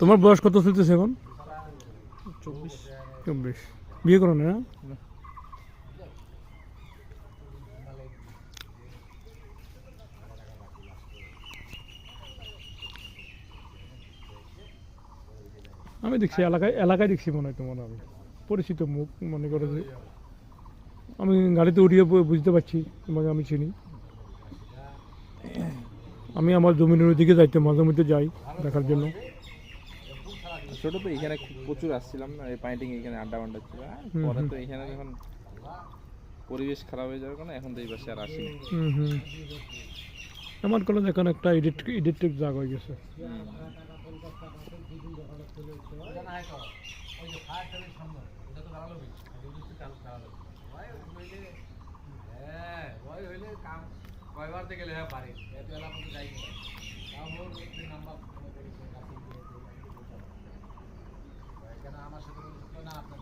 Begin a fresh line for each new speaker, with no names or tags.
তোমার বয়স কত চলতেছে এখন?
চব্বিশ।
চব্বিশ। বিয়ে করো না? আমি দেখছি এলাকায় এলাকায় দেখছি মনে হয় তোমার আমি পরিচিত মুখ মনে করো যে আমি গাড়িতে উঠিয়ে বুঝতে পারছি তোমাকে আমি চিনি। আমি আমার জমিনের দিকে যাইতে মাঝে মধ্যে যাই দেখার জন্য।
ছোট তো এখানে প্রচুর আসছিলাম না এই পাইন্টিং এখানে আড্ডা মাড্ডা ছিল আর পরে তো এখানে যখন পরিবেশ খারাপ হয়ে যাওয়ার কারণে এখন তো এই পাশে আর আসি
আমার কলেজ এখন একটা এডিট এডিটেড জায়গা হয়ে গেছে।
কয়বার থেকে লেখা পারে? এত বেলা আমাকে যাই নাম্বার? আমার সাথে না আপনার